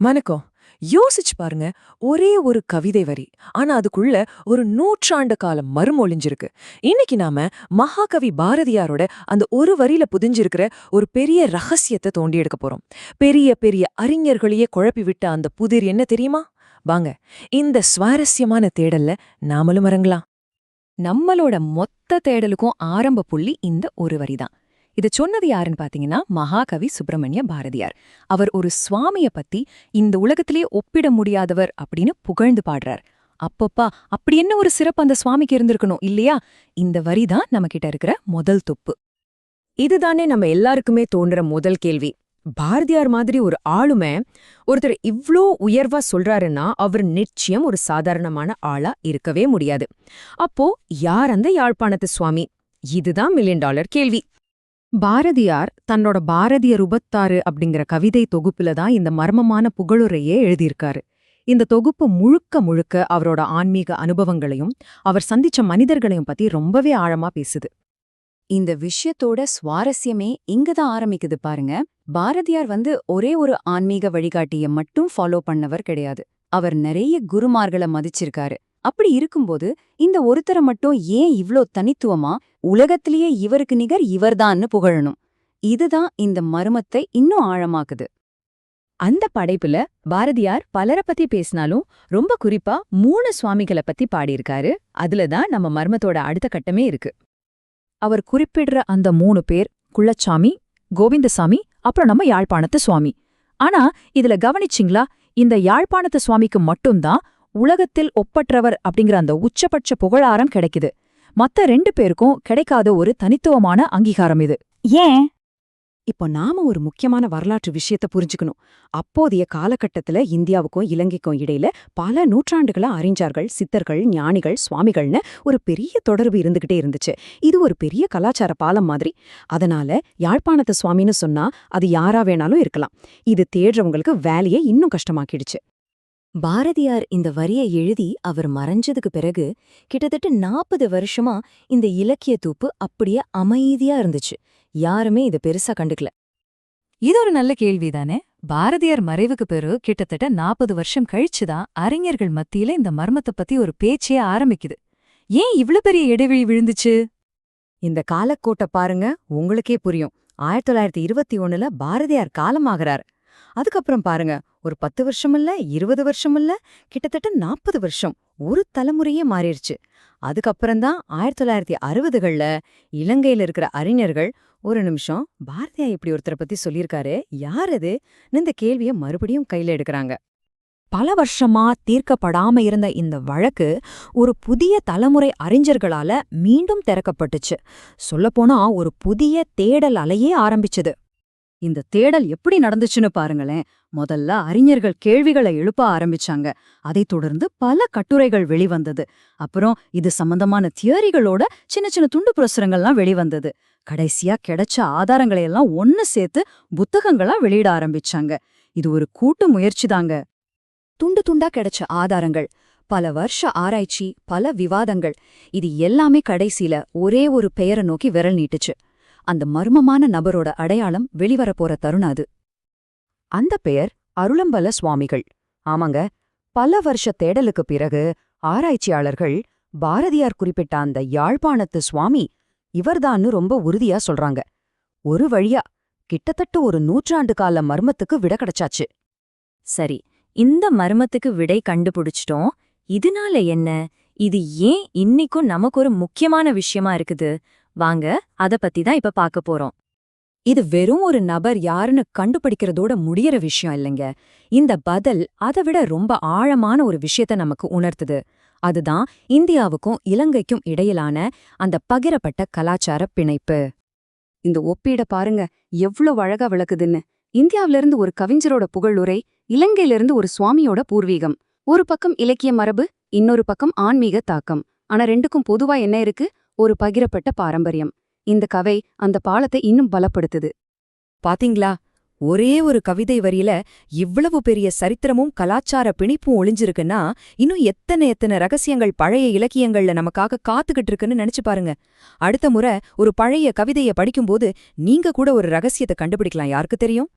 வணக்கம். யோசிச்சு பாருங்க ஒரே ஒரு கவிதை வரி. ஆனா அதுக்குள்ள ஒரு நூற்றாண்டு காலம் மறுமொழிஞ்சிருக்கு. இன்னைக்கு நாம மகாகவி பாரதியாரோட அந்த ஒரு வரியில புதிஞ்சிருக்கிற ஒரு பெரிய ரகசியத்தை தோண்டி எடுக்க போறோம். பெரிய பெரிய அறிஞர்களையே குழப்பி விட்ட அந்த புதிர் என்ன தெரியுமா? வாங்க இந்த சுவாரஸ்யமான தேடல்ல நாமளும் இறங்கலாம். நம்மளோட மொத்த தேடலுக்கும் ஆரம்ப புள்ளி இந்த ஒரு வரிதான். இதை சொன்னது யாருன்னு பார்த்தீங்கன்னா மகாகவி சுப்பிரமணிய பாரதியார். அவர் ஒரு சுவாமிய பத்தி இந்த உலகத்திலே ஒப்பிட முடியாதவர் அப்படின்னு புகழ்ந்து பாடுறார். அப்பப்பா அப்படி என்ன ஒரு சிறப்பு அந்த சுவாமிக்கு இருந்திருக்கணும் இல்லையா? இந்த வரிதான் தான் கிட்ட இருக்கிற முதல் துப்பு. இதுதானே நம்ம எல்லாருக்குமே தோன்ற முதல் கேள்வி. பாரதியார் மாதிரி ஒரு ஆளுமை ஒருத்தர் இவ்ளோ உயர்வா சொல்றாருன்னா அவர் நிச்சயம் ஒரு சாதாரணமான ஆளா இருக்கவே முடியாது. அப்போ யார் அந்த யாழ்ப்பாணத்து சுவாமி? இதுதான் மில்லியன் டாலர் கேள்வி. பாரதியார் தன்னோட பாரதிய ருபத்தாறு அப்படிங்கிற கவிதை தொகுப்புல தான் இந்த மர்மமான புகழுரையே எழுதியிருக்காரு. இந்த தொகுப்பு முழுக்க முழுக்க அவரோட ஆன்மீக அனுபவங்களையும் அவர் சந்திச்ச மனிதர்களையும் பத்தி ரொம்பவே ஆழமா பேசுது. இந்த விஷயத்தோட சுவாரஸ்யமே இங்கதான் ஆரம்பிக்குது பாருங்க. பாரதியார் வந்து ஒரே ஒரு ஆன்மீக வழிகாட்டிய மட்டும் ஃபாலோ பண்ணவர் கிடையாது. அவர் நிறைய குருமார்களை மதிச்சிருக்காரு. அப்படி இருக்கும்போது இந்த ஒருத்தரை மட்டும் ஏன் இவ்ளோ தனித்துவமா? உலகத்திலேயே இவருக்கு நிகர் இவர்தான்னு புகழணும். இதுதான் இந்த மர்மத்தை இன்னும் ஆழமாக்குது. அந்த படைப்புல பாரதியார் பலரை பத்தி பேசினாலும் ரொம்ப குறிப்பா மூணு சுவாமிகளை பத்தி பாடியிருக்காரு. அதுல தான் நம்ம மர்மத்தோட அடுத்த கட்டமே இருக்கு. அவர் குறிப்பிடுற அந்த மூணு பேர் குள்ளச்சாமி கோவிந்தசாமி அப்புறம் நம்ம யாழ்ப்பாணத்து சுவாமி. ஆனா இதுல கவனிச்சிங்களா? இந்த யாழ்ப்பாணத்து சுவாமிக்கு மட்டும்தான் உலகத்தில் ஒப்பற்றவர் அப்படிங்கிற அந்த உச்சபட்ச புகழாரம் கிடைக்குது. மத்த ரெண்டு பேருக்கும் கிடைக்காத ஒரு தனித்துவமான அங்கீகாரம் இது. ஏன்? இப்போ நாம ஒரு முக்கியமான வரலாற்று விஷயத்த புரிஞ்சுக்கணும். அப்போதைய காலகட்டத்துல இந்தியாவுக்கும் இலங்கைக்கும் இடையில பல நூற்றாண்டுகளா அறிஞர்கள் சித்தர்கள் ஞானிகள் சுவாமிகள்னு ஒரு பெரிய தொடர்பு இருந்துகிட்டே இருந்துச்சு. இது ஒரு பெரிய கலாச்சார பாலம் மாதிரி. அதனால யாழ்ப்பாணத்து சுவாமின்னு சொன்னா அது யாரா வேணாலும் இருக்கலாம். இது தேடுறவங்களுக்கு வேலையை இன்னும் கஷ்டமாக்கிடுச்சு. பாரதியார் இந்த வரியை எழுதி அவர் மறைஞ்சதுக்கு பிறகு கிட்டத்தட்ட நாற்பது வருஷமா இந்த இலக்கிய தூப்பு அப்படியே அமைதியா இருந்துச்சு. யாருமே இத பெருசா கண்டுக்கல. இது ஒரு நல்ல கேள்விதானே பாரதியார் மறைவுக்கு பிறகு கிட்டத்தட்ட நாற்பது வருஷம் கழிச்சுதான் அறிஞர்கள் மத்தியில இந்த மர்மத்தை பத்தி ஒரு பேச்சே ஆரம்பிக்குது. ஏன் இவ்ளோ பெரிய இடைவெளி விழுந்துச்சு? இந்த காலக்கோட்டை பாருங்க உங்களுக்கே புரியும். ஆயிரத்தி தொள்ளாயிரத்தி இருபத்தி ஒண்ணுல பாரதியார் காலமாகறார். அதுக்கப்புறம் பாருங்க ஒரு பத்து வருஷம் இல்ல இருபது வருஷம் இல்ல கிட்டத்தட்ட நாற்பது வருஷம் ஒரு தலைமுறையே மாறிடுச்சு. அதுக்கப்புறம்தான் ஆயிரத்தி தொள்ளாயிரத்தி அறுபதுகள்ல இலங்கையில இருக்கிற அறிஞர்கள் ஒரு நிமிஷம் பாரதியா இப்படி ஒருத்தரை பத்தி சொல்லியிருக்காரு யார் அது? இந்த கேள்வியை மறுபடியும் கையில எடுக்கறாங்க. பல வருஷமா தீர்க்கப்படாம இருந்த இந்த வழக்கு ஒரு புதிய தலைமுறை அறிஞர்களால மீண்டும் திறக்கப்பட்டுச்சு. சொல்லப்போனா ஒரு புதிய தேடல் அலையே ஆரம்பிச்சது. இந்த தேடல் எப்படி நடந்துச்சுன்னு பாருங்களேன். முதல்ல அறிஞர்கள் கேள்விகளை எழுப்ப ஆரம்பிச்சாங்க. அதைத் தொடர்ந்து பல கட்டுரைகள் வெளிவந்தது. அப்புறம் இது சம்பந்தமான தியரிகளோட சின்ன சின்ன துண்டு பிரசுரங்கள்லாம் வெளிவந்தது. கடைசியா கிடைச்ச ஆதாரங்களை எல்லாம் ஒன்னு சேர்த்து புத்தகங்களா வெளியிட ஆரம்பிச்சாங்க. இது ஒரு கூட்டு முயற்சிதாங்க துண்டு துண்டா கிடைச்ச ஆதாரங்கள் பல வருஷ ஆராய்ச்சி பல விவாதங்கள் இது எல்லாமே கடைசியில ஒரே ஒரு பெயரை நோக்கி விரல் நீட்டுச்சு. அந்த மர்மமான நபரோட அடையாளம் வெளிவரப்போற தருணம் அது. அந்த பெயர் அருளம்பல சுவாமிகள். ஆமாங்க பல வருஷ தேடலுக்கு பிறகு ஆராய்ச்சியாளர்கள் பாரதியார் குறிப்பிட்ட அந்த யாழ்ப்பாணத்து சுவாமி இவர்தான்னு ரொம்ப உறுதியா சொல்றாங்க. ஒரு வழியா கிட்டத்தட்ட ஒரு நூற்றாண்டு கால மர்மத்துக்கு விட கிடைச்சாச்சு. சரி இந்த மர்மத்துக்கு விடை கண்டுபிடிச்சிட்டோம். இதனால என்ன? இது ஏன் இன்னிக்கும் நமக்கு ஒரு முக்கியமான விஷயமா இருக்குது? வாங்க அத பத்தி தான் இப்ப பார்க்க போறோம். இது வெறும் ஒரு நபர் யாருன்னு கண்டுபிடிக்கிறதோட முடியற விஷயம் இல்லைங்க. இந்த பதில் அதை விட ரொம்ப ஆழமான ஒரு விஷயத்த நமக்கு உணர்த்துது. அதுதான் இந்தியாவுக்கும் இலங்கைக்கும் இடையிலான அந்த பகிரப்பட்ட கலாச்சார பிணைப்பு. இந்த ஒப்பீட பாருங்க எவ்வளவு அழகா விளக்குதுன்னு. இந்தியாவிலிருந்து ஒரு கவிஞரோட புகழுரை இலங்கையிலிருந்து ஒரு சுவாமியோட பூர்வீகம். ஒரு பக்கம் இலக்கிய மரபு இன்னொரு பக்கம் ஆன்மீக தாக்கம். ஆனா ரெண்டுக்கும் பொதுவா என்ன இருக்கு? ஒரு பகிரப்பட்ட பாரம்பரியம். இந்த கவை அந்த பாலத்தை இன்னும் பலப்படுத்துது. பாத்தீங்களா? ஒரே ஒரு கவிதை வரியில இவ்வளவு பெரிய சரித்திரமும் கலாச்சார பிணிப்பும் ஒளிஞ்சிருக்குன்னா இன்னும் எத்தனை எத்தனை ரகசியங்கள் பழைய இலக்கியங்கள்ல நமக்காக காத்துக்கிட்டு இருக்குன்னு நினைச்சு பாருங்க. அடுத்த முறை ஒரு பழைய கவிதைய படிக்கும்போது நீங்க கூட ஒரு ரகசியத்தை கண்டுபிடிக்கலாம். யாருக்கு தெரியும்?